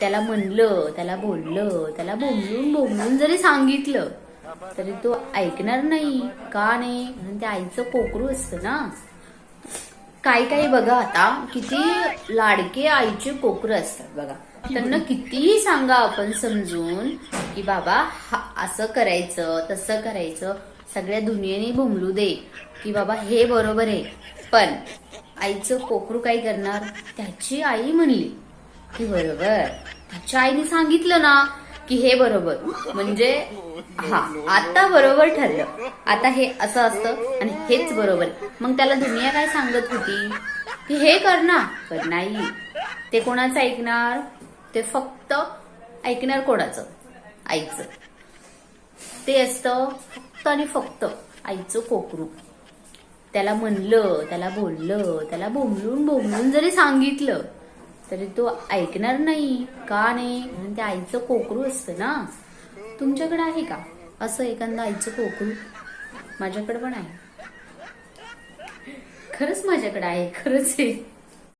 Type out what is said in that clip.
त्याला म्हणलं त्याला बोललं त्याला बोंबलून बोंबलून जरी सांगितलं तरी तो ऐकणार नाही. का नाही? म्हणून त्या आईचं कोकरू असतं ना. काही काही बघा आता किती लाडके आईचे कोकरं असतात बघा. त्यांना कितीही सांगा आपण समजून की बाबा हा असं करायचं तसं करायचं सगळ्या दुनियेने भुमलू दे की बाबा हे बरोबर आहे. पण आईचं कोकरू काय करणार? त्याची आई म्हणली की बरोबर. त्याच्या आईने सांगितलं ना की हे बरोबर. म्हणजे हा आता बरोबर ठरलं. आता हे असं असतं आणि हेच बरोबर. मग त्याला दुनिया काय सांगत होती? की हे कर ना. पण नाही. ते कोणाचं ऐकणार? ते फक्त ऐकणार कोणाचं? आईचं. ते असतं फक्त आणि फक्त आईचं कोकरू. त्याला म्हणलं त्याला बोललं त्याला बोंबलून बोंबलून जरी सांगितलं तरी तो ऐकणार नाही. का नाही? म्हणून त्या आईचं कोकरू असतं ना? तुमच्याकडे आहे का? असं एखादं आईचं कोकरू? माझ्याकडे पण आहे. खरंच माझ्याकडे आहे. खरंच आहे.